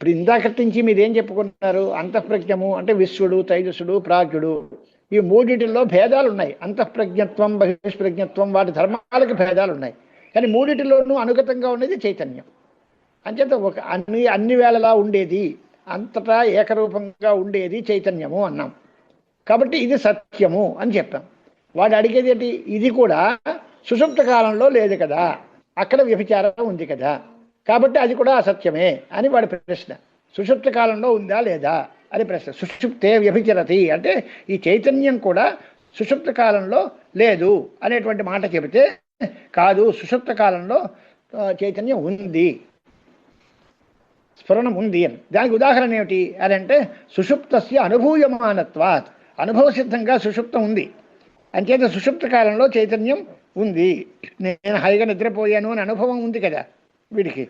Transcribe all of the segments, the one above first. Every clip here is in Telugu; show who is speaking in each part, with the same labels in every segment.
Speaker 1: ఇప్పుడు ఇందాకటి నుంచి మీరు ఏం చెప్పుకున్నారు అంతఃప్రజ్ఞము అంటే విశ్వడు తైజసుడు ప్రాజ్ఞుడు. ఈ మూడిటిల్లో భేదాలు ఉన్నాయి అంతఃప్రజ్ఞత్వం బహిష్ప్రజ్ఞత్వం వాటి ధర్మాలకు భేదాలు ఉన్నాయి కానీ మూడిటిలోనూ అనుగతంగా ఉండేది చైతన్యం. అంచేత ఒక అన్ని అన్ని వేళలా ఉండేది అంతటా ఏకరూపంగా ఉండేది చైతన్యము అన్నాం. కాబట్టి ఇది సత్యము అని చెప్పాం. వాడు అడిగేది ఏంటి? ఇది కూడా సుషుప్త కాలంలో లేదు కదా. అక్కడ వ్యభిచారం ఉంది కదా. కాబట్టి అది కూడా అసత్యమే అని వాడి ప్రశ్న. సుషుప్త కాలంలో ఉందా లేదా అని ప్రశ్న. సుషుప్తే వ్యభిచరతి అంటే ఈ చైతన్యం కూడా సుషుప్త కాలంలో లేదు అనేటువంటి మాట చెబితే కాదు సుషుప్త కాలంలో చైతన్యం ఉంది. స్ఫురణం ఉంది అని. దానికి ఉదాహరణ ఏమిటి అని అంటే సుషుప్తస్య అనుభూయమానత్వాత్. అనుభవ సిద్ధంగా సుషుప్తం ఉంది. అంచేత సుషుప్త కాలంలో చైతన్యం ఉంది. నేను హాయిగా నిద్రపోయాను అని అనుభవం ఉంది కదా వీడికి.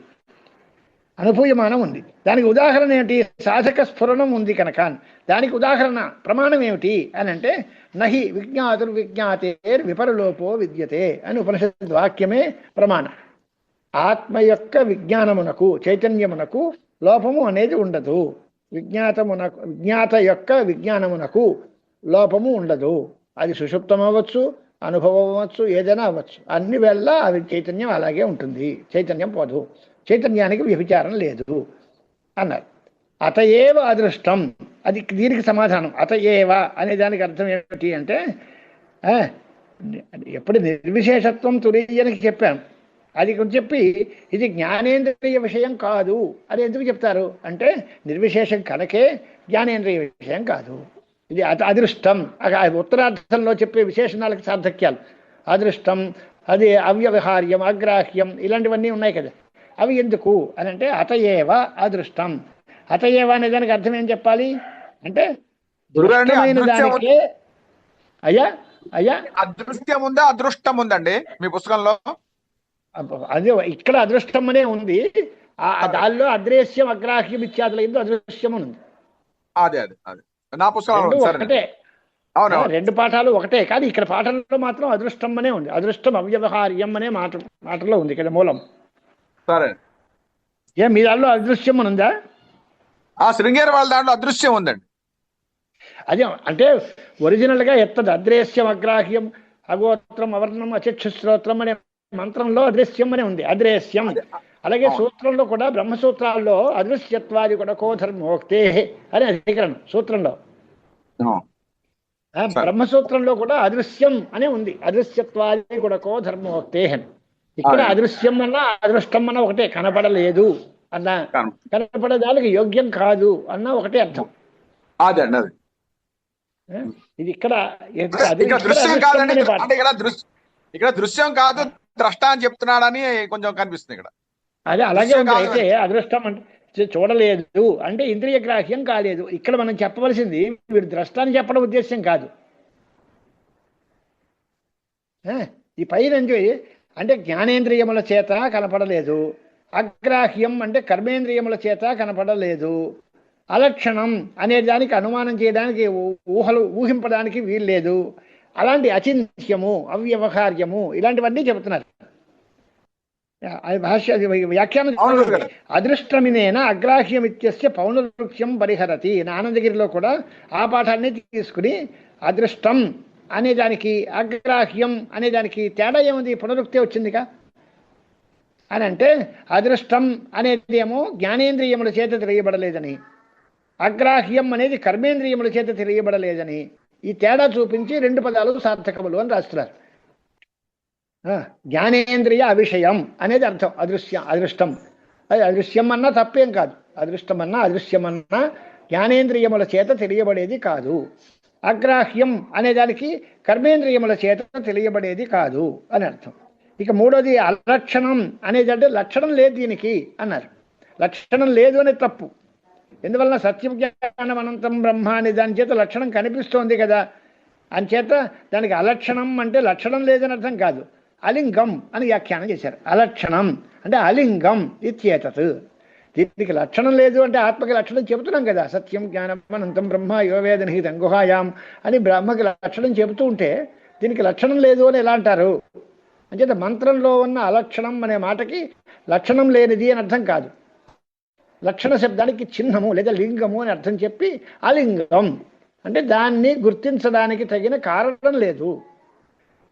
Speaker 1: అనుభూయమానం ఉంది. దానికి ఉదాహరణ ఏమిటి సాధక స్ఫురణం ఉంది కనుక దానికి ఉదాహరణ ప్రమాణం ఏమిటి? అని అంటే నహి విజ్ఞాతుర్విజ్ఞాతే విపరలోపో విద్యతే అని ఉపనిషత్ వాక్యమే ప్రమాణం. ఆత్మ యొక్క విజ్ఞానమునకు చైతన్యమునకు లోపము అనేది ఉండదు. విజ్ఞాతమునకు విజ్ఞాత యొక్క విజ్ఞానమునకు లోపము ఉండదు. అది సుషుప్తం అవ్వచ్చు అనుభవం అవ్వచ్చు ఏదైనా అవ్వచ్చు. అన్ని వేళ అవి చైతన్యం అలాగే ఉంటుంది. చైతన్యం పోదు. చైతన్యానికి వ్యభిచారం లేదు అన్నారు. అతయేవ అదృష్టం? అది దీనికి సమాధానం. అతయేవ అనే దానికి అర్థం ఏమిటి అంటే ఎప్పుడు నిర్విశేషత్వం తురీయనికి చెప్పాను. అది కొంచెం చెప్పి ఇది జ్ఞానేంద్రియ విషయం కాదు. అని ఎందుకు చెప్తారు? అంటే నిర్విశేషం కనుకే జ్ఞానేంద్రియ విషయం కాదు. ఇది అత అదృష్టం. ఉత్తరార్థంలో చెప్పే విశేషణాలకు సార్థక్యాలు. అదృష్టం అది అవ్యవహార్యం అగ్రాహ్యం ఇలాంటివన్నీ ఉన్నాయి కదా. అవి ఎందుకు అని అంటే అతయేవ అదృష్టం. అతయేవ అనే దానికి అర్థం ఏం చెప్పాలి? అంటే దృష్టమైన దానికే అయ్యా అయ్యా.
Speaker 2: అదృష్టం ఉందా? అదృష్టం ఉందండి మీ పుస్తకంలో.
Speaker 1: అదే ఇక్కడ అదృష్టం అనే ఉంది. దానిలో అదృశ్యం అగ్రాహ్యం ఇత్యాదుల ఎందు అదృశ్యం అని ఉంది.
Speaker 2: అదే అదే అదే. నా పుస్తకంలో సరే
Speaker 1: ఒకటే. రెండు పాఠాలు ఒకటే కానీ ఇక్కడ పాఠంలో మాత్రం అదృష్టం అనే ఉంది. అదృష్టం అవ్యవహార్యం అనే మాట మాటలో ఉంది ఇక్కడ మూలం.
Speaker 2: సరే.
Speaker 1: ఏ మీ దానిలో అదృశ్యం అని ఉందా?
Speaker 2: ఆ శృంగేరి వాళ్ళ దాంట్లో అదృశ్యం ఉందండి.
Speaker 1: అదే అంటే ఒరిజినల్గా ఎత్తది. అదృశ్యం అగ్రాహ్యం అగోత్రం అవర్ణం అచక్షుశ్రోత్రం అనే మంత్రంలో అదృశ్యం అనే ఉంది. అదృశ్యం అలాగే. సూత్రంలో కూడా బ్రహ్మసూత్రాల్లో అదృశ్యత్వాది కూడా కోధర్మోక్తే అని అధికరణం సూత్రంలో. బ్రహ్మసూత్రంలో కూడా అదృశ్యం అనే ఉంది. అదృశ్యత్వాది గుడకో ధర్మోక్తే అని. ఇక్కడ. అదృశ్యం అన్న అదృష్టం అన్న ఒకటే కనపడలేదు అన్న.
Speaker 2: కను-
Speaker 1: కనపడడానికి యోగ్యం కాదు అన్న ఒకటే అర్థం.
Speaker 2: అదే అండి అది.
Speaker 1: ఇది ఇక్కడ
Speaker 2: దృశ్యం కాదండి
Speaker 1: అనే.
Speaker 2: అంటే ఇక్కడ దృశ్యం ఇక్కడ దృశ్యం కాదు ద్రష్ట అని చెప్తున్నాడని కొంచెం కనిపిస్తుంది ఇక్కడ.
Speaker 1: అదే అలాగే ఉంది. అయితే అదృష్టం అంటే చూడలేదు. అంటే ఇంద్రియ గ్రాహ్యం కాలేదు. ఇక్కడ మనం చెప్పవలసింది వీడు ద్రష్టాన్ని చెప్పడం ఉద్దేశ్యం కాదు. ఈ పైన అంటే జ్ఞానేంద్రియముల చేత కనపడలేదు. అగ్రాహ్యం అంటే కర్మేంద్రియముల చేత కనపడలేదు. అలక్షణం అనే దానికి అనుమానం చేయడానికి ఊహలు ఊహింపడానికి వీల్లేదు. అలాంటి అచింత్యము అవ్యవహార్యము ఇలాంటివన్నీ చెబుతున్నారు. భాష్య వ్యాఖ్యానం. అదృష్టమినేన అగ్రాహ్యమిత్యస్య పౌనరుక్ష్యం పరిహరతి. నా ఆనందగిరిలో కూడా ఆ పాఠాన్ని తీసుకుని అదృష్టం అనే దానికి అగ్రాహ్యం అనే దానికి తేడా ఏముంది? పునరుక్తి వచ్చిందిగా. అని అంటే అదృష్టం అనేది ఏమో జ్ఞానేంద్రియముల చేత తెలియబడలేదని అగ్రాహ్యం అనేది కర్మేంద్రియముల చేత తెలియబడలేదని ఈ తేడా చూపించి రెండు పదాలు సార్థకములు అని రాస్తున్నారు. జ్ఞానేంద్రియ అవిషయం అనేది అర్థం. అదృశ్య అదృష్టం. అది అదృశ్యం అన్నా తప్పేం కాదు. అదృష్టం అన్నా అదృశ్యం అన్నా జ్ఞానేంద్రియముల చేత తెలియబడేది కాదు. అగ్రాహ్యం అనే దానికి కర్మేంద్రియముల చేత తెలియబడేది కాదు అని అర్థం. ఇక మూడోది అలక్షణం అనేదంటే లక్షణం లేదు దీనికి అన్నారు. లక్షణం లేదు అనే తప్పు. ఎందువలన సత్యం జ్ఞానం అనంతం బ్రహ్మ అనే దాని చేత లక్షణం కనిపిస్తోంది కదా. అంచేత దానికి అలక్షణం అంటే లక్షణం లేదని అర్థం కాదు. అలింగం అని వ్యాఖ్యానం చేశారు. అలక్షణం అంటే అలింగం ఇత్యేతత్. దీనికి లక్షణం లేదు అంటే ఆత్మకి లక్షణం చెబుతున్నాం కదా. సత్యం జ్ఞానం అనంతం బ్రహ్మ యోవేద నిహితం గుహాయాం అని బ్రహ్మకి లక్షణం చెబుతూ ఉంటే దీనికి లక్షణం లేదు అని ఎలా అంటారు? అంచేత మంత్రంలో ఉన్న అలక్షణం అనే మాటకి లక్షణం లేనిది అని అర్థం కాదు. లక్షణ శబ్దానికి చిహ్నము లేదా లింగము అని అర్థం చెప్పి అలింగం. అంటే దాన్ని గుర్తించడానికి తగిన కారణం లేదు.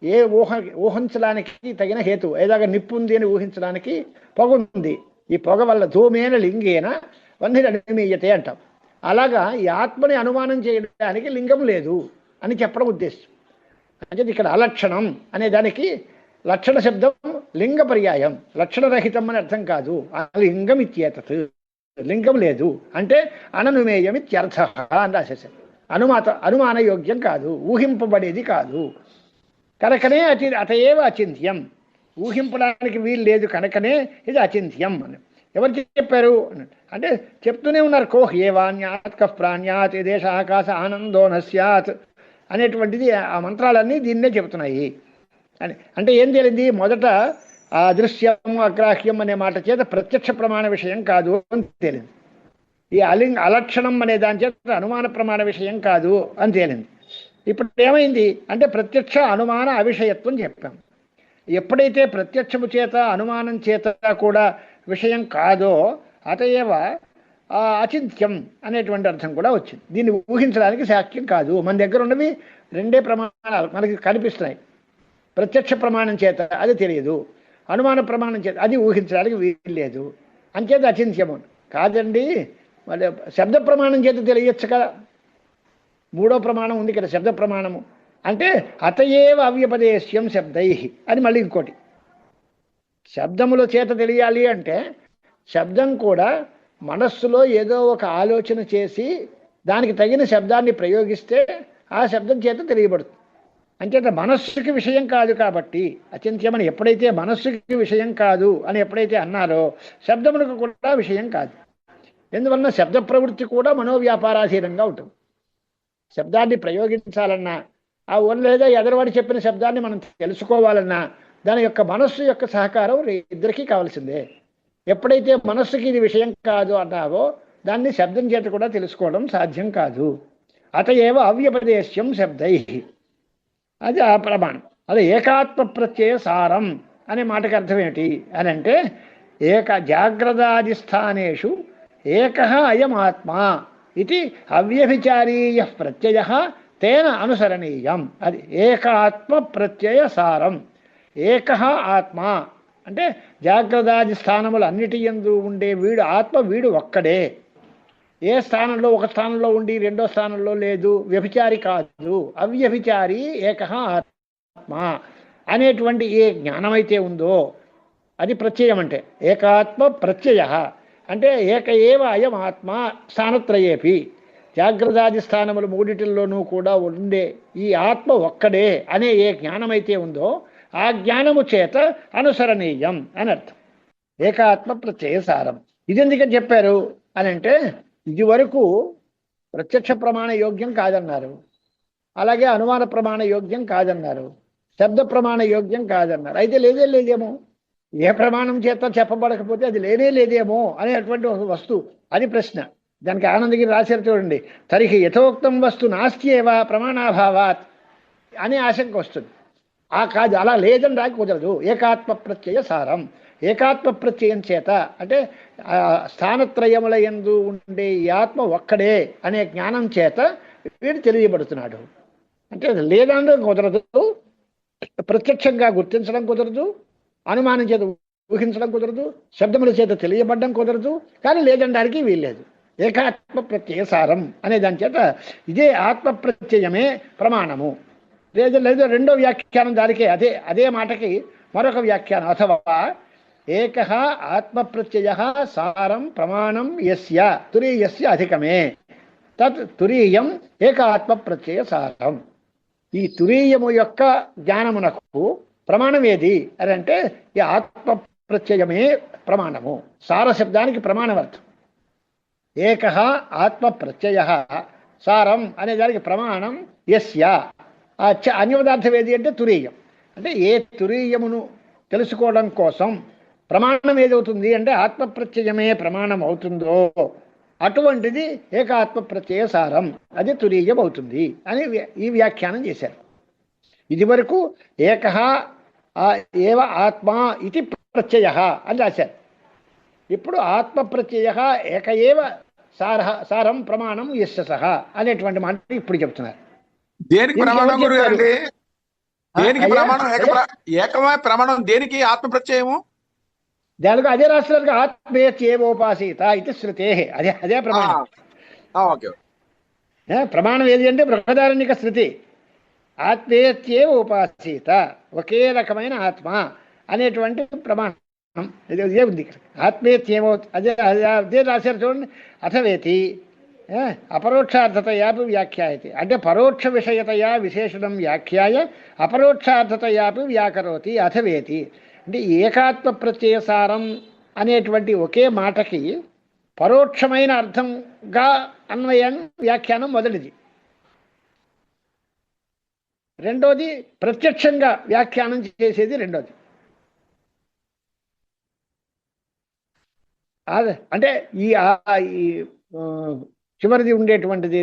Speaker 1: ఏ ఊహ ఊహించడానికి తగిన హేతు. ఏదాగా నిప్పు ఉంది అని ఊహించడానికి పొగ ఉంది. ఈ పొగ వల్ల ధూమేన లింగేన వంధిరణమీయతే అంటాం. అలాగా ఈ ఆత్మని అనుమానం చేయడానికి లింగం లేదు అని చెప్పడం ఉద్దేశం. అంటే ఇక్కడ అలక్షణం అనే దానికి లక్షణ శబ్దం లింగ పర్యాయం. లక్షణరహితం అని అర్థం కాదు. లింగం ఇత్యేతత్. లింగం లేదు అంటే అననుమేయం ఇత్యర్థ అని రాసేసారు అనుమాత అనుమానయోగ్యం కాదు. ఊహింపబడేది కాదు. కనుకనే అచి అతయేవ అచింత్యం. ఊహింపడానికి వీలు లేదు కనుకనే ఇది అచింత్యం అని. ఎవరు చెప్పారు? అంటే చెప్తూనే ఉన్నారు కోహ్ ఏ వాణ్యాత్ కఫ్ ప్రాణ్యాత్ ఏ దేశ ఆకాశ ఆనందో నస్యాత్ అనేటువంటిది ఆ మంత్రాలన్నీ దీన్నే చెబుతున్నాయి అని. అంటే ఏం తేలింది? మొదట అదృశ్యం దృశ్యం అగ్రాహ్యం అనే మాట చేత ప్రత్యక్ష ప్రమాణ విషయం కాదు అని తేలింది. ఈ అలింగ అలక్షణం అనే దాని చేత అనుమాన ప్రమాణ విషయం కాదు అని తేలింది. ఇప్పుడు ఏమైంది? అంటే ప్రత్యక్ష అనుమాన అవిషయత్వం చెప్పాం. ఎప్పుడైతే ప్రత్యక్షము చేత అనుమానం చేత కూడా విషయం కాదో అతయేవ అచింత్యం అనేటువంటి అర్థం కూడా వచ్చింది. దీన్ని ఊహించడానికి సాక్ష్యం కాదు. మన దగ్గర ఉన్నవి రెండే ప్రమాణాలు మనకి కనిపిస్తున్నాయి. ప్రత్యక్ష ప్రమాణం చేత అది తెలియదు. అనుమాన ప్రమాణం చేత అది ఊహించడానికి వీల్లేదు అంచేత అచింత్యము. కాదండి మరి శబ్ద ప్రమాణం చేత తెలియచ్చు కదా. మూడో ప్రమాణం ఉంది కదా శబ్ద ప్రమాణము. అంటే అతయేవ అవ్యపదేశ్యం శబ్దై అని మళ్ళీ ఇంకోటి. శబ్దముల చేత తెలియాలి అంటే శబ్దం కూడా మనస్సులో ఏదో ఒక ఆలోచన చేసి దానికి తగిన శబ్దాన్ని ప్రయోగిస్తే ఆ శబ్దం చేత తెలియబడుతుంది. అంచేత మనస్సుకి విషయం కాదు కాబట్టి అచింత్యమని ఎప్పుడైతే మనస్సుకి విషయం కాదు అని ఎప్పుడైతే అన్నారో శబ్దములకు కూడా విషయం కాదు. ఎందువలన శబ్ద ప్రవృత్తి కూడా మనోవ్యాపారాధీనంగా ఉంటుంది. శబ్దాన్ని ప్రయోగించాలన్నా ఆ ఓన్ లేదా ఎదరవాడి చెప్పిన శబ్దాన్ని మనం తెలుసుకోవాలన్నా దాని యొక్క మనస్సు యొక్క సహకారం ఇద్దరికీ కావాల్సిందే. ఎప్పుడైతే మనస్సుకి ఇది విషయం కాదు అన్నావో దాన్ని శబ్దం చేత కూడా తెలుసుకోవడం సాధ్యం కాదు. అత ఏవ అవ్యపదేశ్యం శబ్దై. అది ఆ ప్రమాణం. అదే ఏకాత్మ ప్రత్యయ సారం అనే మాటకు అర్థం ఏమిటి? అని అంటే ఏక జాగ్రదాదిస్థానేషు ఏక అయమాత్మ ఇది అవ్యభిచారీయ ప్రత్యయ తేన అనుసరణీయం. అది ఏకాత్మ ప్రత్యయ సారం. ఏక ఆత్మ. అంటే జాగ్రత్తాది స్థానములు అన్నిటి ఎందు ఉండే వీడు ఆత్మ వీడు ఒక్కడే. ఏ స్థానంలో ఒక స్థానంలో ఉండి రెండో స్థానంలో లేదు వ్యభిచారి కాదు. అవ్యభిచారి ఏక ఆత్మ. అనేటువంటి ఏ జ్ఞానమైతే ఉందో అది ప్రత్యయం అంటే ఏకాత్మ ప్రత్యయ. అంటే ఏక ఏవ అయం ఆత్మ స్థానత్రయేపి. జాగ్రత్తాది స్థానములు మూడిటిల్లోనూ కూడా ఉండే ఈ ఆత్మ ఒక్కడే అనే ఏ జ్ఞానమైతే ఉందో ఆ జ్ఞానము చేత అనుసరణీయం అని అర్థం. ఏకాత్మ ప్రత్యయ సారం. ఇది ఎందుకని చెప్పారు? అని అంటే ఇది వరకు ప్రత్యక్ష ప్రమాణ యోగ్యం కాదన్నారు. అలాగే అనుమాన ప్రమాణ యోగ్యం కాదన్నారు. శబ్ద ప్రమాణ యోగ్యం కాదన్నారు. అయితే లేదే లేదేమో? ఏ ప్రమాణం చేత చెప్పబడకపోతే అది లేనే లేదేమో అనేటువంటి ఒక వస్తువు. అది ప్రశ్న. దానికి ఆనందగిరి రాశారు చూడండి తరిహి యథోక్తం వస్తు నాస్తి ఏవా ప్రమాణాభావాత్ అనే ఆశంక వస్తుంది ఆ కాదు అలా లేదని రాకి కుదరదు. ఏకాత్మ ప్రత్యయ సారం. ఏకాత్మ ప్రత్యయం చేత అంటే స్థానత్రయముల ఎందు ఉండే ఈ ఆత్మ ఒక్కడే అనే జ్ఞానం చేత వీడు తెలియబడుతున్నాడు. అంటే లేదనడం కుదరదు ప్రత్యక్షంగా గుర్తించడం కుదరదు అనుమానం చేత ఊహించడం కుదరదు శబ్దముల చేత తెలియబడడం కుదరదు కానీ లేదనడానికి వీల్లేదు. ఏకాత్మ ప్రత్యయ సారం అనే దాని చేత ఇదే ఆత్మ ప్రత్యయమే ప్రమాణము లేదు లేదు రెండో వ్యాఖ్యానం దానికే అదే అదే మాటకి మరొక వ్యాఖ్యానం. అథవా ఏక ఆత్మప్రత్యయ సారం ప్రమాణం ఎస్య తురీయస్య అధికమే. తత్ తురీయం ఏక ఆత్మ ప్రత్యయ సారం ఈ తురీయము యొక్క జ్ఞానమునకు ప్రమాణం ఏది? అని అంటే ఈ ఆత్మ ప్రత్యయమే ప్రమాణము. సార శబ్దానికి ప్రమాణం అర్థం. ఏక ఆత్మ ప్రత్యయ సారం అనే దానికి ప్రమాణం ఎస్య ఆ చ అన్యపదార్థం ఏది అంటే తురీయం. అంటే ఏ తురీయమును తెలుసుకోవడం కోసం ప్రమాణం ఏదవుతుంది అంటే ఆత్మప్రత్యయమే ప్రమాణం అవుతుందో అటువంటిది ఏకాత్మ ప్రత్యయ సారం. అది తురీయం అవుతుంది అని ఈ వ్యాఖ్యానం చేశారు. ఇది వరకు ఏక ఏవ ఆత్మ ఇది ప్రత్యయ అని రాశారు. ఇప్పుడు ఆత్మ ప్రత్యయ ఏక ఏవ సార సారం ప్రమాణం ఎస్య సహ అనేటువంటి మాట ఇప్పుడు చెప్తున్నారు.
Speaker 2: దేనికి ప్రమాణం దేనికి ప్రమాణం? ఏకమే ప్రమాణం దేనికి ఆత్మ ప్రత్యయము
Speaker 1: దానికి అదే రాష్ట్రానికి ఆత్మేత్యేవోపాసీత ఇది శృతే అదే అదే ప్రమాణం.
Speaker 2: ఓకే
Speaker 1: ప్రమాణం ఏది అంటే బృహదారణ్యక శృతి. ఆత్మేత్యేవ ఉపాసీత ఒకే రకమైన ఆత్మ అనేటువంటి ప్రమాణం. ఇది ఇదే ఉంది ఇక్కడ ఆత్మేత్యేమో అదే అదే అదే రాశారు చూడండి అథవేతి ఏ, అపరోక్షార్థతయాపి వ్యాఖ్యాయతి అంటే పరోక్ష విషయతయా విశేషణం వ్యాఖ్యాయ అపరోక్షార్థతయాపి వ్యాకరోతి అథవేతి అంటే ఏకాత్మ ప్రత్యయసారం అనేటువంటి ఒకే మాటకి పరోక్షమైన అర్థంగా అన్వయం వ్యాఖ్యానం మొదటిది రెండోది ప్రత్యక్షంగా వ్యాఖ్యానం చేసేది రెండోది. అంటే ఈ చివరిది ఉండేటువంటిది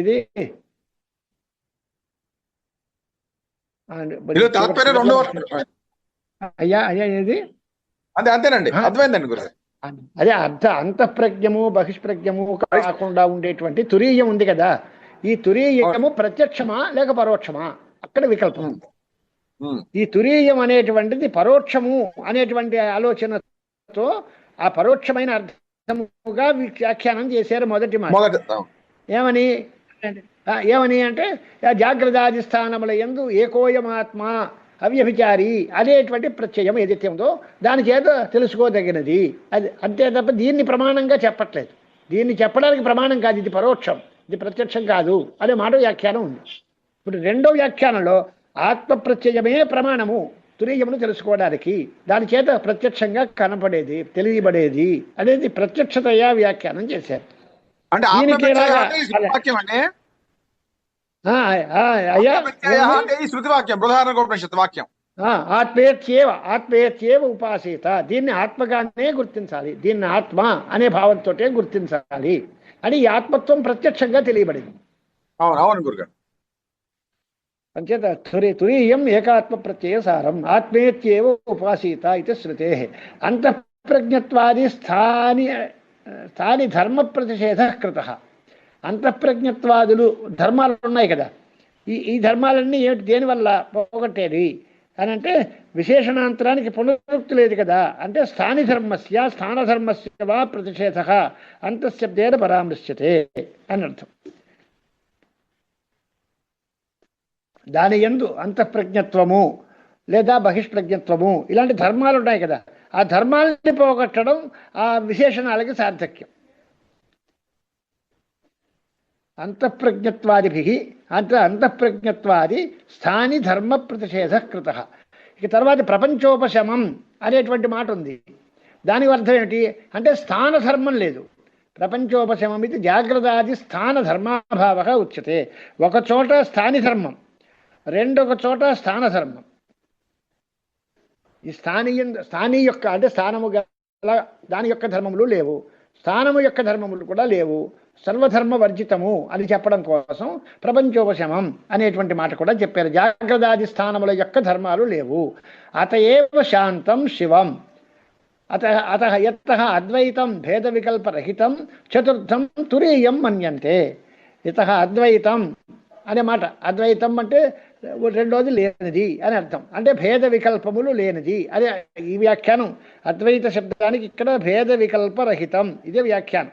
Speaker 2: రెండో
Speaker 1: అయ్యా అయ్యా ఏది?
Speaker 2: అంతే అంతేనండి. అర్థమైందండి గురువు
Speaker 1: అదే అర్థ అంతఃప్రజ్ఞము బహిష్ప్రజ్ఞము కాకుండా ఉండేటువంటి తురీయం ఉంది కదా. ఈ తురీయము ప్రత్యక్షమా లేక పరోక్షమా? అక్కడ వికల్పం. ఈ తురీయం అనేటువంటిది పరోక్షము అనేటువంటి ఆలోచనతో ఆ పరోక్షమైన అర్థముగా వ్యాఖ్యానం చేశారు మొదటి మాట. ఏమని? ఏమని అంటే ఆ జాగ్రత్తాది స్థానముల ఎందు ఏకోయమాత్మ అవ్యభిచారి అనేటువంటి ప్రత్యయం ఏదైతే ఉందో దాని చేత తెలుసుకోదగినది. అది అంతే తప్ప దీన్ని ప్రమాణంగా చెప్పట్లేదు. దీన్ని చెప్పడానికి ప్రమాణం కాదు ఇది పరోక్షం ఇది ప్రత్యక్షం కాదు అనే మాట వ్యాఖ్యానం ఉంది. ఇప్పుడు రెండో వ్యాఖ్యానంలో ఆత్మ ప్రత్యయమే ప్రమాణము. తురీయమును తెలుసుకోవడానికి దాని చేత ప్రత్యక్షంగా కనపడేది తెలియబడేది అనేది ప్రత్యక్షతయా వ్యాఖ్యానం చేశారు.
Speaker 2: అంటే వాక్యం
Speaker 1: ఆత్మేత్యేవ ఆత్మేత్యేవ ఉపాసీత. దీన్ని ఆత్మగానే గుర్తించాలి. దీన్ని ఆత్మ అనే భావంతో గుర్తించాలి అని ఈ ఆత్మత్వం ప్రత్యక్షంగా తెలియబడింది.
Speaker 2: అవును అవును గురుగారు.
Speaker 1: అంచేత తురి తురీయం ఏకాత్మ ప్రత్యయ సారం. ఆత్మేత్యేవ ఉపాసీత ఇది శృతే. అంతఃప్రజ్ఞత్వాది స్థాని స్థాని ధర్మ ప్రతిషేధ కృత. అంతఃప్రజ్ఞత్వాదులు ధర్మాలు ఉన్నాయి కదా. ఈ ఈ ధర్మాలన్నీ ఏమిటి దేనివల్ల పోగొట్టేది? అని అంటే విశేషణాంతరానికి పునరుక్తి లేదు కదా. అంటే స్థాని ధర్మస్య స్థాన వా ప్రతిషేధ. అంతఃశబ్దేన పరామృశ్యతే అని అర్థం దాని ఎందు అంతఃప్రజ్ఞత్వము లేదా బహిష్ప్రజ్ఞత్వము. ఇలాంటి ధర్మాలు ఉన్నాయి కదా. ఆ ధర్మాలని పోగొట్టడం ఆ విశేషణాలకి సార్థక్యం. అంతఃప్రజ్ఞత్వాదిభి అంత అంతఃప్రజ్ఞత్వాది స్థాని ధర్మ ప్రతిషేధ కృత. ఇక తర్వాత ప్రపంచోపశమం అనేటువంటి మాట ఉంది. దాని అర్థం ఏమిటి? అంటే స్థాన ధర్మం లేదు. ప్రపంచోపశమం ఇది జాగ్రత్తాది స్థాన ధర్మాభావ ఉచ్యతే. ఒక చోట స్థాని ధర్మం. రెండొక చోట స్థాన ధర్మం. ఈ స్థానీయ స్థానీ యొక్క అంటే స్థానము గల దాని యొక్క ధర్మములు లేవు. స్థానము యొక్క ధర్మములు కూడా లేవు. సర్వధర్మ వర్జితము అని చెప్పడం కోసం ప్రపంచోపశమం అనేటువంటి మాట కూడా చెప్పారు. జాగ్రత్తాది స్థానముల యొక్క ధర్మాలు లేవు. అతయేవ శాంతం శివం. అత అత ఎత్త అద్వైతం భేద వికల్పరహితం చతుర్థం తురీయం మన్యంతే. ఇత అద్వైతం అనే మాట అద్వైతం అంటే రెండోది లేనిది అని అర్థం. అంటే భేద వికల్పములు లేనిది. అదే ఈ వ్యాఖ్యానం. అద్వైత శబ్దానికి ఇక్కడ భేద వికల్పరహితం ఇదే వ్యాఖ్యానం.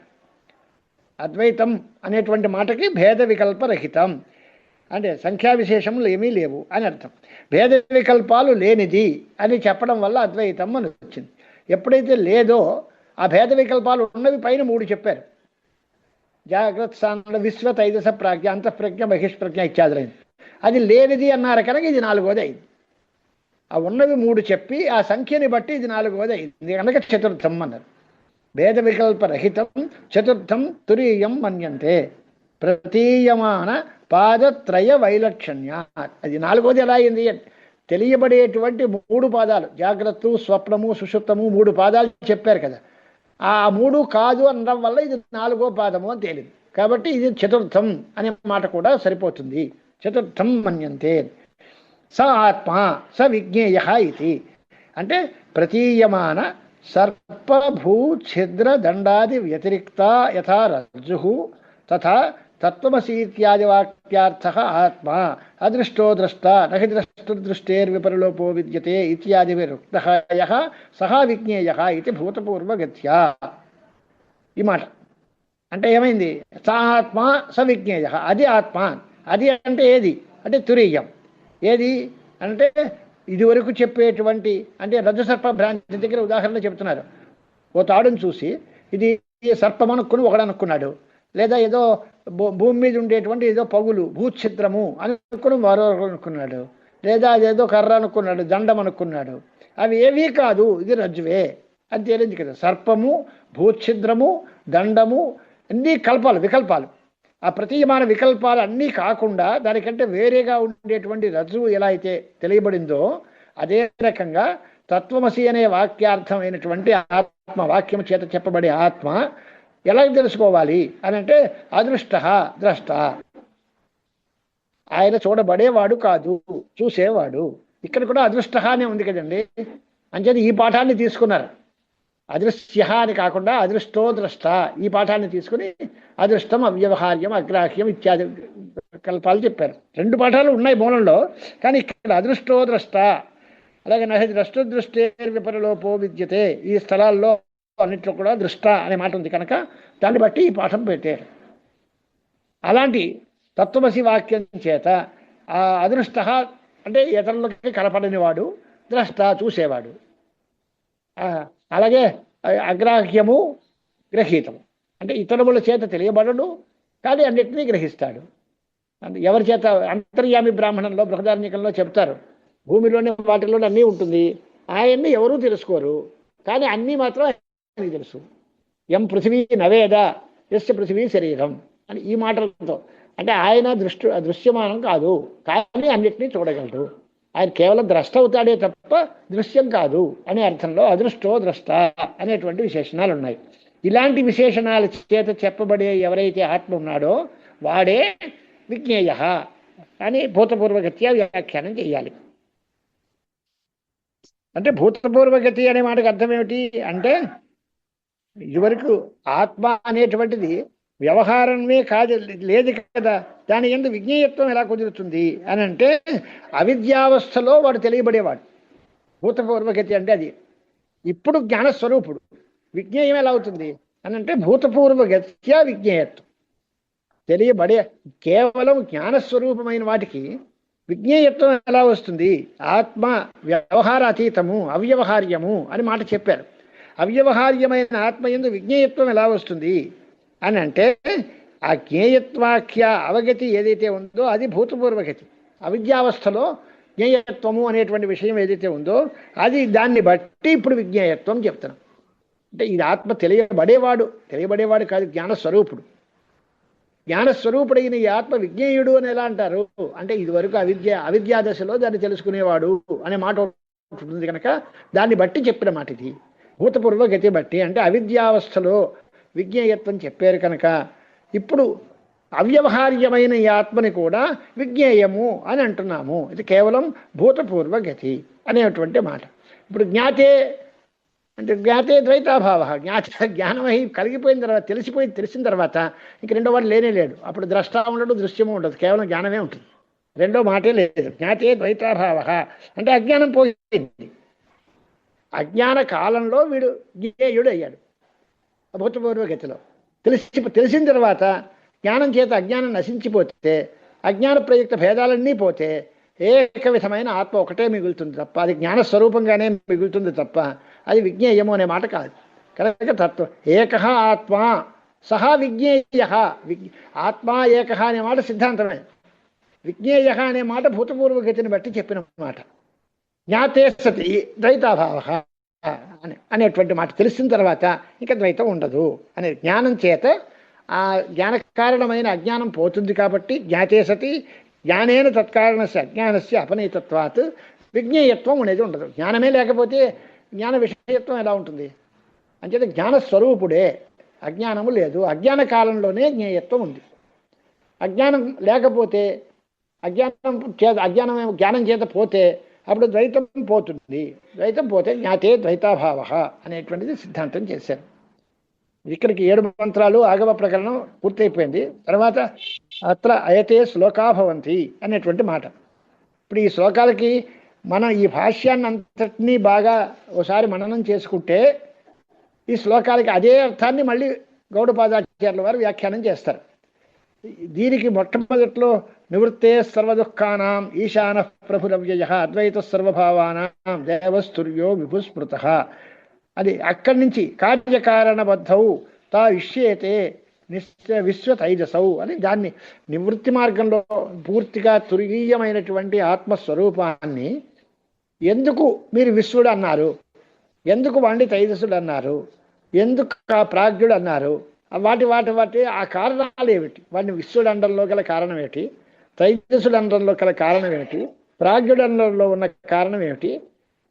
Speaker 1: అద్వైతం అనేటువంటి మాటకి భేద వికల్పరహితం అంటే సంఖ్యా విశేషములు ఏమీ లేవు అని అర్థం. భేద వికల్పాలు లేనిది అని చెప్పడం వల్ల అద్వైతం అని వచ్చింది. ఎప్పుడైతే లేదో ఆ భేద వికల్పాలు ఉన్నవి పైన మూడు చెప్పారు. జాగ్రత్త స్థానంలో విశ్వ తైదశ ప్రాజ్ఞ అంతఃప్రజ్ఞ బహిష్ప్రజ్ఞ ఇత్యాదులైంది అది లేనిది అన్నారు కనుక ఇది నాలుగోది అయింది. ఆ ఉన్నవి మూడు చెప్పి ఆ సంఖ్యని బట్టి ఇది నాలుగోది అయింది. కనుక చతుర్థం అన్నారు. భేద వికల్ప రహితం చతుర్థం తురీయం మన్యంతే. ప్రతీయమాన పాదత్రయ వైలక్షణ్య. అది నాలుగోది ఎలా అయింది? తెలియబడేటువంటి మూడు పాదాలు. జాగ్రత్త స్వప్నము సుషుప్తము మూడు పాదాలు చెప్పారు కదా. ఆ మూడు కాదు అనడం వల్ల ఇది నాలుగో పాదము అని తేలింది. కాబట్టి ఇది చతుర్థం అనే మాట కూడా సరిపోతుంది. చతుర్థం మన్యంతే. స ఆత్మ స విజ్ఞేయ ఇది. అంటే ప్రతీయమాన సర్పభూ ఛిద్ర దండాది వ్యతిరిక్త యథా రజ్జు తథా తత్వమసీత్యాది వాక్యార్థ ఆత్మ. అదృష్టో ద్రష్ట నహి ద్రష్టదృష్టేర్విపరలోపో విద్యతే ఇత్యాది విరుక్త యః సహా విజ్ఞేయ ఇది భూతపూర్వగత్యా. ఈ మాట. అంటే ఏమైంది? స ఆత్మ స విజ్ఞేయ. అది ఆత్మ. అది అంటే ఏది? అంటే తురీయం. ఏది? అంటే ఇదివరకు చెప్పేటువంటి అంటే రజసర్ప భ్రాంతి దగ్గర ఉదాహరణ చెప్తున్నారు ఓ తాడును చూసి ఇది సర్పం అనుకుని ఒకడనుకున్నాడు లేదా ఏదో భూ- భూమి మీద ఉండేటువంటి ఏదో పగులు భూఛిద్రము అనుకుని మరో అనుకున్నాడు. లేదా అదేదో కర్ర అనుకున్నాడు దండం అనుకున్నాడు. అవి ఏవీ కాదు ఇది రజ్జువే. అని తేలింది కదా. సర్పము భూఛిద్రము దండము అన్నీ కల్పాలు వికల్పాలు. ఆ ప్రతీయమాన వికల్పాలు అన్నీ కాకుండా దానికంటే వేరేగా ఉండేటువంటి రజ్జువు ఎలా అయితే తెలియబడిందో అదే రకంగా తత్వమసి అనే వాక్యార్థమైనటువంటి ఆత్మ వాక్యం చేత చెప్పబడే ఆత్మ ఎలా తెలుసుకోవాలి అని అంటే అదృష్ట ద్రష్ట. ఆయన చూడబడేవాడు కాదు చూసేవాడు. ఇక్కడ కూడా అదృష్ట అనే ఉంది కదండి. అంచేది ఈ పాఠాన్ని తీసుకున్నారు. అదృశ్య అని కాకుండా అదృష్టో ద్రష్ట. ఈ పాఠాన్ని తీసుకుని అదృష్టం అవ్యవహార్యం అగ్రాహ్యం ఇత్యాది కల్పాలు చెప్పారు. రెండు పాఠాలు ఉన్నాయి మూలంలో కానీ ఇక్కడ అదృష్టో ద్రష్ట. అలాగే నహి ద్రష్ట దృష్టి విపరలోపో విద్యతే. ఈ స్థలాల్లో అన్నింటిలో కూడా దృష్ట అనే మాట ఉంది కనుక దాన్ని బట్టి ఈ పాఠం పెట్టారు. అలాంటి తత్వమసి వాక్యం చేత ఆ అదృష్ట అంటే ఇతరులకి కనపడని వాడు ద్రష్ట చూసేవాడు. అలాగే అగ్రాహ్యము గ్రహీతము. అంటే ఇతరుల చేత తెలియబడడు కానీ అన్నిటినీ గ్రహిస్తాడు. ఎవరి చేత అంతర్యామి బ్రాహ్మణంలో బృహదార్ణికంలో చెప్తారు భూమిలోనే వాటిలోనే అన్నీ ఉంటుంది. ఆయన్ని ఎవరూ తెలుసుకోరు కానీ అన్నీ మాత్రం ఆయనకి తెలుసు. ఎం పృథివీ నవేద ఎస్ పృథివీ శరీరం అని ఈ మాటలతో. అంటే ఆయన దృష్టి దృశ్యమానం కాదు కానీ అన్నిటినీ చూడగలడు ఆయన కేవలం ద్రష్ట అవుతాడే తప్ప దృశ్యం కాదు అనే అర్థంలో అదృష్టో ద్రష్ట అనేటువంటి విశేషణాలు ఉన్నాయి ఇలాంటి విశేషణాల చేత చెప్పబడే ఎవరైతే ఆత్మ ఉన్నాడో వాడే విజ్ఞేయ అని భూతపూర్వగత్యా వ్యాఖ్యానం చేయాలి. అంటే భూతపూర్వగతి అనే మాటకు అర్థం ఏమిటి? అంటే ఇదివరకు ఆత్మ అనేటువంటిది వ్యవహారమే కాదు లేదు కదా. దాని ఎందు విజ్ఞేయత్వం ఎలా కుదురుతుంది అని అంటే అవిద్యావస్థలో వాడు తెలియబడేవాడు. భూతపూర్వగతి అంటే అది. ఇప్పుడు జ్ఞానస్వరూపుడు. విజ్ఞేయం ఎలా అవుతుంది అని అంటే భూతపూర్వగత్యా విజ్ఞేయత్వం. తెలియబడే కేవలం జ్ఞానస్వరూపమైన వాటికి విజ్ఞేయత్వం ఎలా వస్తుంది? ఆత్మ వ్యవహారాతీతము అవ్యవహార్యము అని మాట చెప్పారు. అవ్యవహార్యమైన ఆత్మ ఎందు విజ్ఞేయత్వం ఎలా వస్తుంది? అని అంటే ఆ జ్ఞేయత్వాఖ్య అవగతి ఏదైతే ఉందో అది భూతపూర్వగతి. అవిద్యావస్థలో జ్ఞేయత్వము అనేటువంటి విషయం ఏదైతే ఉందో అది దాన్ని బట్టి ఇప్పుడు విజ్ఞేయత్వం చెప్తున్నాం. అంటే ఇది ఆత్మ తెలియబడేవాడు తెలియబడేవాడు కాదు జ్ఞానస్వరూపుడు. జ్ఞానస్వరూపుడైన ఈ ఆత్మ విజ్ఞేయుడు అని ఎలా అంటారు? అంటే ఇదివరకు అవిద్య అవిద్యా దశలో దాన్ని తెలుసుకునేవాడు అనే మాట ఉంటుంది కనుక దాన్ని బట్టి చెప్పిన మాట ఇది. భూతపూర్వ గతి బట్టి అంటే అవిద్యావస్థలో విజ్ఞేయత్వం చెప్పారు కనుక. ఇప్పుడు అవ్యవహార్యమైన ఈ ఆత్మని కూడా విజ్ఞేయము అని అంటున్నాము. ఇది కేవలం భూతపూర్వ గతి అనేటువంటి మాట. ఇప్పుడు జ్ఞాతే అంటే జ్ఞాతే ద్వైతాభావ. జ్ఞాత జ్ఞానమై కలిగిపోయిన తర్వాత తెలిసిపోయి తెలిసిన తర్వాత ఇంక రెండో వాడు లేనే లేడు. అప్పుడు ద్రష్ట ఉండడు దృశ్యము ఉండదు. కేవలం జ్ఞానమే ఉంటుంది. రెండో మాటే లేదు. జ్ఞాతే ద్వైతాభావ అంటే అజ్ఞానం పోయింది. అజ్ఞాన కాలంలో వీడు జ్ఞేయుడు అయ్యాడు అభూతపూర్వ గతిలో. తెలిసి తెలిసిన తర్వాత జ్ఞానం చేత అజ్ఞానం నశించిపోతే అజ్ఞాన ప్రయుక్త భేదాలన్నీ పోతే ఏక విధమైన ఆత్మ ఒకటే మిగులుతుంది తప్ప అది జ్ఞాన స్వరూపంగానే మిగులుతుంది తప్ప అది విజ్ఞేయము అనే మాట కాదు. కనుక తత్వం ఏక ఆత్మ సహా విజ్ఞేయ. విజ్ఞ ఆత్మ ఏక అనే మాట సిద్ధాంతమే. విజ్ఞేయ అనే మాట భూతపూర్వ గతిని బట్టి చెప్పిన మాట. జ్ఞాతే సతి ద్వైతాభావ. అనేటువంటి మాట తెలిసిన తర్వాత ఇంకా ద్వైతం ఉండదు అనే జ్ఞానం చేత ఆ జ్ఞాన కారణమైన అజ్ఞానం పోతుంది కాబట్టి జ్ఞాతే సతి జ్ఞానేన తత్కారణస్య అజ్ఞానస్య అపనీతత్వాత్ విజ్ఞేయత్వం అనేది ఉండదు. జ్ఞానమే లేకపోతే జ్ఞాన విషయత్వం ఎలా ఉంటుంది? అంచేత జ్ఞానస్వరూపుడే అజ్ఞానము లేదు. అజ్ఞాన కాలంలోనే జ్ఞేయత్వం ఉంది. అజ్ఞానం లేకపోతే అజ్ఞానం చేత అజ్ఞానం జ్ఞానం చేత పోతే అప్పుడు ద్వైతం పోతుంది. ద్వైతం పోతే జ్ఞాతే ద్వైతాభావ అనేటువంటిది సిద్ధాంతం చేశారు. ఇక్కడికి ఏడు మంత్రాలు ఆగమ ప్రకరణం పూర్తయిపోయింది. తర్వాత అత్ర అయతే శ్లోకాభవంతి అనేటువంటి మాట. ఇప్పుడు ఈ శ్లోకాలకి మనం ఈ భాష్యాన్ని అంతటినీ బాగా ఒకసారి మననం చేసుకుంటే ఈ శ్లోకాలకి అదే అర్థాన్ని మళ్ళీ గౌడపాదాచార్యుల వారు వ్యాఖ్యానం చేస్తారు. దీనికి మొట్టమొదట్లో నివృత్తే సర్వదుఃఖానాం ఈశాన ప్రభురవ్యయ అద్వైత సర్వభావానాం దేవస్థుర్యో విభుస్మృత అది అక్కడి నుంచి కార్యకారణబద్ధవు తా ఇష్యేతే నిశ్చ విశ్వ తైజసౌ అని దాన్ని నివృత్తి మార్గంలో పూర్తిగా తురీయమైనటువంటి ఆత్మస్వరూపాన్ని ఎందుకు మీరు విశ్వడు అన్నారు? ఎందుకు వాణ్ణి తైజసుడు అన్నారు? ఎందుకు ఆ ప్రాజ్ఞుడు అన్నారు? వాటి వాటి వాటి ఆ కారణాలు ఏమిటి వాడిని విశ్వడు అండంలో గల కారణం ఏమిటి? తైజసుడు అనడంలో గల కారణం ఏమిటి ప్రాజ్ఞుడు అనడంలో ఉన్న కారణం ఏమిటి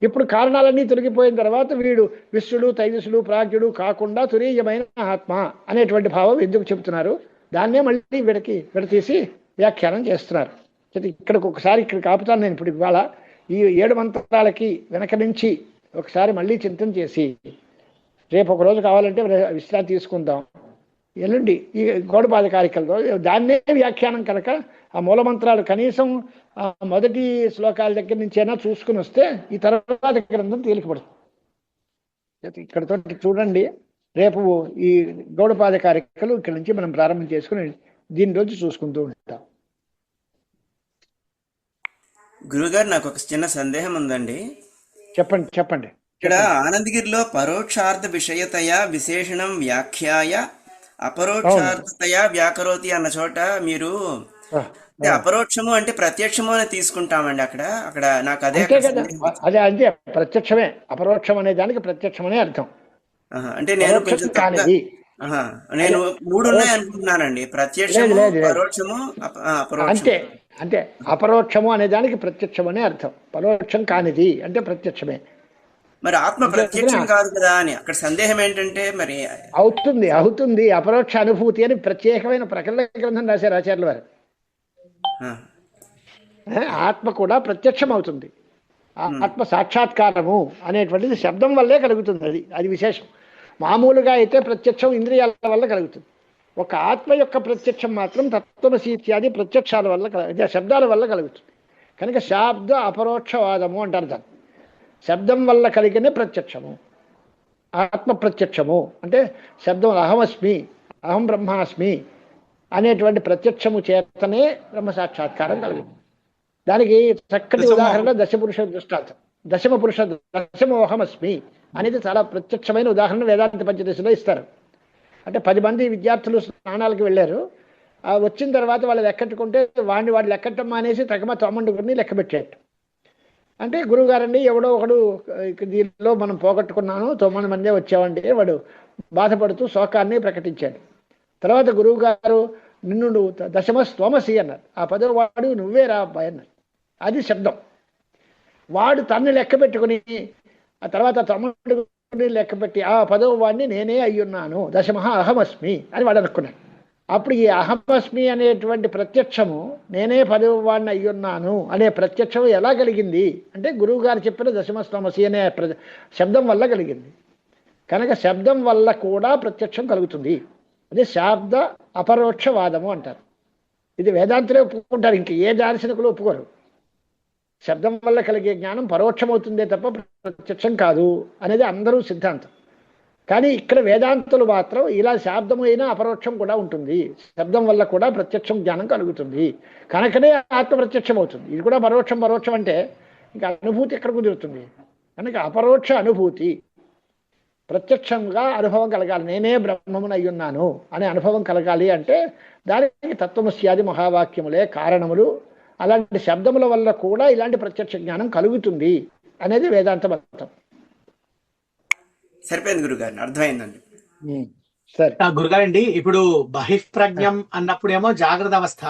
Speaker 1: ఇప్పుడు కారణాలన్నీ తొలగిపోయిన తర్వాత వీడు విశ్వడు తైజసుడు ప్రాజ్ఞుడు కాకుండా తురీయమైన ఆత్మ అనేటువంటి భావం ఎందుకు చెబుతున్నారు? దాన్నే మళ్ళీ విడకి విడతీసి వ్యాఖ్యానం చేస్తున్నారు. ఇక్కడికి ఒకసారి ఇక్కడ కాపుతాను నేను ఇప్పుడు ఇవాళ. ఈ ఏడు మంత్రాలకి వెనక నుంచి ఒకసారి మళ్ళీ చింతన చేసి రేపు ఒక రోజు కావాలంటే విశ్రాంతి తీసుకుందాం. ఎల్లుండి ఈ గోడపాద కార్యక్రమంలో దాన్నే వ్యాఖ్యానం కనుక ఆ మూలమంత్రాలు కనీసం మొదటి శ్లోకాల దగ్గర నుంచి అయినా చూసుకుని వస్తే ఈ తర్వాత గ్రంథం తేలికపడుతుంది. ఇక్కడతో చూడండి రేపు ఈ గౌడపాద కార్యక్రమాలు ఇక్కడ నుంచి మనం ప్రారంభం చేసుకుని దీని రోజు చూసుకుంటూ ఉంటాం.
Speaker 3: గురుగారు నాకు ఒక చిన్న సందేహం ఉందండి.
Speaker 1: చెప్పండి చెప్పండి.
Speaker 3: ఇక్కడ ఆనందగిరిలో పరోక్షార్థ విషయతయ విశేషణం వ్యాఖ్యాయ అపరోక్షార్థతయ వ్యాకరోతి అన్న చోట మీరు అంటే అపరోక్షము అంటే ప్రత్యక్షము అని తీసుకుంటామండి అక్కడ. అక్కడ నాకు అదే.
Speaker 1: అదే అంతే. ప్రత్యక్షమే. అపరోక్షం అనే దానికి ప్రత్యక్షమనే అర్థం.
Speaker 3: ఆహా, అంటే నేను కొంచెం నేను మూడు ఉన్నాయి అనుకుంటున్నానండి. ప్రత్యక్షము. పరోక్షము
Speaker 1: అంతే అంతే. అపరోక్షము అనే దానికి ప్రత్యక్షమనే అర్థం. పరోక్షం కానిది అంటే ప్రత్యక్షమే.
Speaker 3: మరి ఆత్మ ప్రత్యక్షం కాదు కదా అని. అక్కడ సందేహం ఏంటంటే మరి
Speaker 1: అవుతుంది అవుతుంది. అపరోక్ష అనుభూతి అని ప్రత్యేకమైన ప్రకటన గ్రంథం రాశారు ఆచార్యుల వారు. ఆత్మ కూడా ప్రత్యక్షం అవుతుంది ఆత్మ సాక్షాత్కారము అనేటువంటిది శబ్దం వల్లే కలుగుతుంది అది. అది విశేషం. మామూలుగా అయితే ప్రత్యక్షం ఇంద్రియాల వల్ల కలుగుతుంది. ఒక ఆత్మ యొక్క ప్రత్యక్షం మాత్రం తత్వమసి ఇత్యాది ప్రత్యక్షాల వల్ల శబ్దాల వల్ల కలుగుతుంది. కనుక శాబ్ద అపరోక్షవాదము అంటారు దాన్ని. శబ్దం వల్ల కలిగిన ప్రత్యక్షము. ఆత్మ ప్రత్యక్షము అంటే శబ్దం అహమస్మి అహం బ్రహ్మాస్మి అనేటువంటి ప్రత్యక్షము చేతనే బ్రహ్మ సాక్షాత్కారం కలుగుతుంది దానికి చక్కటి ఉదాహరణ దశపురుష దృష్టాంతం. దశమ పురుష దశమోహమస్మి అనేది చాలా ప్రత్యక్షమైన ఉదాహరణ వేదాంత పంచదశలో ఇస్తారు. అంటే పది మంది విద్యార్థులు స్నానాలకు వెళ్ళారు. ఆ వచ్చిన తర్వాత వాళ్ళు లెక్కట్టుకుంటే వాడిని వాడు లెక్కట్టం మానేసి తగమ తొమ్మండుకుని లెక్క పెట్టాడు. అంటే గురువుగారండి ఎవడో ఒకడు దీనిలో మనం పోగొట్టుకున్నాను తొమ్మిది మందే వచ్చావంటే వాడు బాధపడుతూ శోకాన్ని ప్రకటించాడు. తర్వాత గురువు గారు నిన్ను నువ్వు దశమ స్తోమసి అన్నారు. ఆ పదో వాడు నువ్వే రా అబ్బాయి అన్నారు. అది శబ్దం. వాడు తన్ను లెక్క పెట్టుకుని ఆ తర్వాత తమ్ముడు లెక్క పెట్టి ఆ పదవ వాడిని నేనే అయ్యున్నాను దశమహ అహమస్మి అని వాడు అనుకున్నాడు. అప్పుడు ఈ అహమస్మి అనేటువంటి ప్రత్యక్షము నేనే పదవ వాడిని అయ్యున్నాను అనే ప్రత్యక్షం ఎలా కలిగింది? అంటే గురువు గారు చెప్పిన దశమస్తమసి అనే ప్ర- శబ్దం వల్ల కలిగింది. కనుక శబ్దం వల్ల కూడా ప్రత్యక్షం కలుగుతుంది. అదే శాబ్ద అపరోక్షవాదము అంటారు. ఇది వేదాంతులే ఒప్పుకుంటారు ఇంక ఏ దార్శనికులు ఒప్పుకోరు. శబ్దం వల్ల కలిగే జ్ఞానం పరోక్షమవుతుందే తప్ప ప్రత్యక్షం కాదు అనేది అందరూ సిద్ధాంతం. కానీ ఇక్కడ వేదాంతులు మాత్రం ఇలా శాబ్దము అయినా అపరోక్షం కూడా ఉంటుంది. శబ్దం వల్ల కూడా ప్రత్యక్షం జ్ఞానం కలుగుతుంది. కనుకనే ఆత్మ ప్రత్యక్షం అవుతుంది. ఇది కూడా పరోక్షం పరోక్షం అంటే ఇంకా అనుభూతి ఎక్కడ కుదురుతుంది? కనుక అపరోక్ష అనుభూతి ప్రత్యక్షంగా అనుభవం కలగాలి. నేనే బ్రహ్మమును అయ్యున్నాను అనే అనుభవం కలగాలి అంటే దానికి తత్వమస్యాది మహావాక్యములే కారణములు. అలాంటి శబ్దముల వల్ల కూడా ఇలాంటి ప్రత్యక్ష జ్ఞానం కలుగుతుంది అనేది వేదాంత మతం.
Speaker 3: సరిపోయింది గురుగారు అర్థమైందండి.
Speaker 1: సరే.
Speaker 4: ఆ గురుగారండి ఇప్పుడు బహిఃప్రజ్ఞం అన్నప్పుడేమో జాగ్రత్త అవస్థ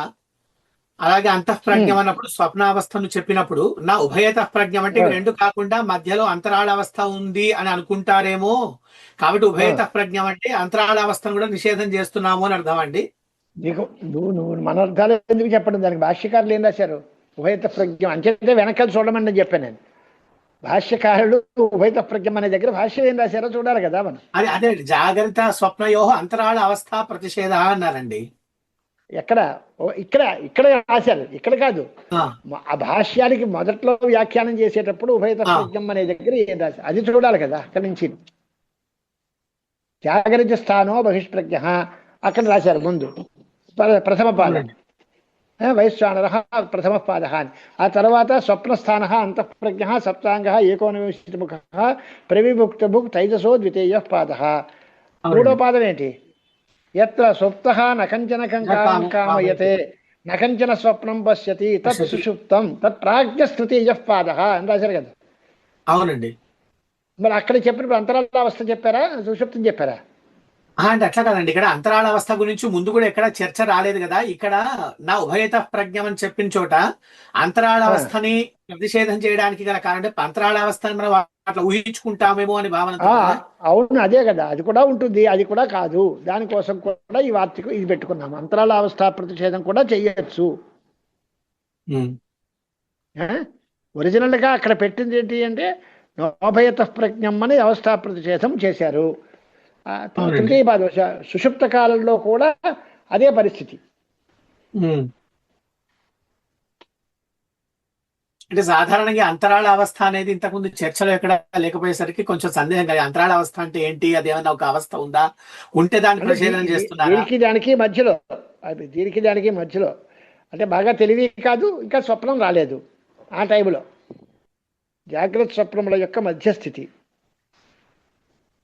Speaker 4: అలాగే అంతఃప్రజ్ఞం అన్నప్పుడు స్వప్నావస్థను చెప్పినప్పుడు నా ఉభయత ప్రజ్ఞం అంటే రెండు కాకుండా మధ్యలో అంతరాళ అవస్థ ఉంది అని అనుకుంటారేమో. కాబట్టి ఉభయత ప్రజ్ఞం అంటే అంతరాళ అవస్థను కూడా నిషేధం చేస్తున్నాము అని అర్థం అండి?
Speaker 1: నీకు నువ్వు నువ్వు మన అర్థాలు ఎందుకు చెప్పండి? దానికి భాష్యకారులు ఏం రాశారు? ఉభయత ప్రజ్ఞం అంచేతే వెనకాల చూడమని చెప్పాను నేను. భాష్యకారులు ఉభయత ప్రజ్ఞం అనే దగ్గర భాష్యం ఏం రాశారో చూడాలి కదా మనం.
Speaker 4: అదే అదే జాగ్రత్త స్వప్నయోహ అంతరాళ అవస్థ ప్రతిషేధ అన్నారండి.
Speaker 1: ఎక్కడ? ఇక్కడ ఇక్కడ రాశారు. ఇక్కడ కాదు.
Speaker 4: ఆ,
Speaker 1: భాష్యానికి మొదట్లో వ్యాఖ్యానం చేసేటప్పుడు ఉభయత. ప్రజ్ఞం అనే దగ్గర ఏం రాశారు? అది చూడాలి కదా అక్కడి నుంచి. జాగరిత స్థానో బహిష్ప్రజ్ఞ అక్కడ రాశారు ముందు. ప్ర- ప్రథమ పాదం. వైశ్వానర ప్రథమ పాద అని ఆ తర్వాత స్వప్నస్థాన అంతఃప్రజ్ఞ సప్తాంగ ఏకోనవింశతిముఖ ప్రవిభుక్త భుక్ తైజసో ద్వితీయ పాద. మూడో పాదం ఏంటి ఎత్ర సుప్త నకంచన కంకాం కామయతే. నకంచన స్వప్నం పశ్యతి తత్. సుషుప్తం తత్ ప్రాజ్ఞ తృతీయ పాద అని రాశారు కదా.
Speaker 4: అవునండి.
Speaker 1: మరి అక్కడ చెప్పినప్పుడు అంతరాలావస్థ చెప్పారా? సుషుప్తం చెప్పారా?
Speaker 4: అంటే అట్లా కదండి. ఇక్కడ అంతరాళ అవస్థ గురించి ముందు కూడా ఎక్కడ చర్చ రాలేదు కదా. ఇక్కడ నా ఉభయత ప్రజ్ఞం అని చెప్పిన చోట అంతరాళ అవస్థని ప్రతిషేధం చేయడానికి గల కారణం అంతరాళ అవస్థని మనం అట్లా ఊహించుకుంటామేమో అని భావన
Speaker 1: అవును అదే కదా. అది కూడా ఉంటుంది అది కూడా కాదు. దానికోసం కూడా ఈ వార్తకు ఇది పెట్టుకున్నాము. అంతరాల అవస్థ ప్రతిషేధం కూడా చెయ్యొచ్చు ఒరిజినల్గా అక్కడ పెట్టింది ఏంటి అంటే నోభయత ప్రజ్ఞం అని అవస్థా ప్రతిషేధం చేశారు. తృతీయ పాదం సుషుప్త కాలంలో కూడా అదే పరిస్థితి.
Speaker 4: అంటే సాధారణంగా అంతరాళ అవస్థ అనేది ఇంతకుముందు చర్చలో ఎక్కడ లేకపోయేసరికి కొంచెం సందేహం కలిగి అంతరాళ అవస్థ అంటే ఏంటి? అది ఏమైనా ఒక అవస్థ ఉందా? ఉంటే దాన్ని ప్రక్షేపణ చేస్తున్నారా?
Speaker 1: దీనికి దానికి మధ్యలో అది దీనికి దానికి మధ్యలో. అంటే బాగా తెలివి కాదు ఇంకా స్వప్నం రాలేదు ఆ టైంలో. జాగ్రత్త స్వప్నముల యొక్క మధ్యస్థితి.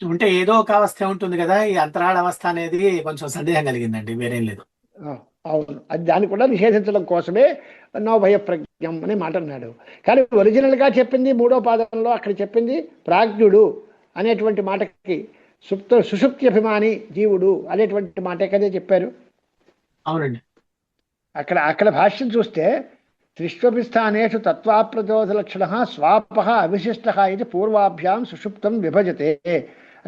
Speaker 4: ఉంటే ఏదో ఒక అవస్థ ఉంటుంది కదా ఈ అంతరాళ అవస్థ అనేది కొంచెం సందేహం కలిగిందండి వేరేం లేదు.
Speaker 1: అవును. అది దాన్ని కూడా నిషేధించడం కోసమే నోభయ ప్రజ్ఞం అనే మాట అన్నాడు. కానీ ఒరిజినల్గా చెప్పింది మూడో పాదంలో అక్కడ చెప్పింది ప్రాజ్ఞుడు అనేటువంటి మాటకి సుప్త సుషుప్తి అభిమాని జీవుడు అనేటువంటి మాటే కదే చెప్పారు?
Speaker 4: అవునండి.
Speaker 1: అక్కడ అక్కడ భాష్యం చూస్తే త్రిష్వపి స్థానేషు తత్వాప్రచోద లక్షణ స్వాప అవిశిష్ట ఇది పూర్వాభ్యాం సుషుప్తం విభజతే.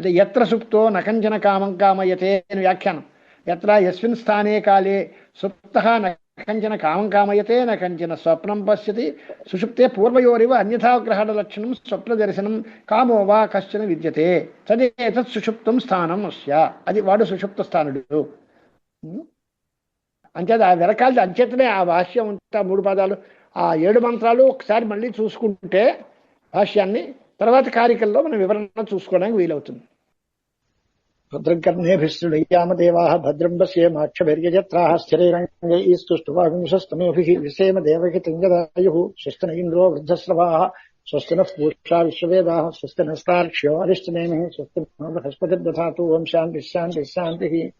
Speaker 1: అంటే ఎత్ర సుప్తో నకంచన కామం కామయతే అని వ్యాఖ్యానం. ఎత్ర యస్మిన్ స్థానే కాలే సుప్త నకంచన కామం కామయతే నకంచన స్వప్నం పశ్యతి సుషుప్తే పూర్వయోరివ అన్యథా లక్షణం స్వప్న దర్శనం కామో వా కశ్చన విద్యతే తదేతత్ సుషుప్తం స్థానం అస్య. అది వాడు సుషుప్త స్థానుడు. అంచేత ఆ వెనకాల అంచేతనే ఆ భాష్యం ఉంటా మూడు పదాలు ఆ ఏడు మంత్రాలు ఒకసారి మళ్ళీ చూసుకుంటే భాష్యాన్ని తర్వాత కారికల్లో మనం వివరణ చూసుకోవడానికి వీలవుతుంది. भद्रकर्णेभिस्तृढय्याम देवाः भद्रम् पश्येमाक्षभिर्यजत्राः स्थिरैरङ्गैस्तुष्टुवागुंसस्तमेभिः विषेम देवकितञ्जदायुः स्वस्तिन वृद्धस्रवा स्वस्थ स्वस्तिनः पूषा विश्ववेदाः स्वस्तिनस्तार्क्ष्यो अरिष्टनेमिः स्वस्ति दधा ओम् शांति शांति शांति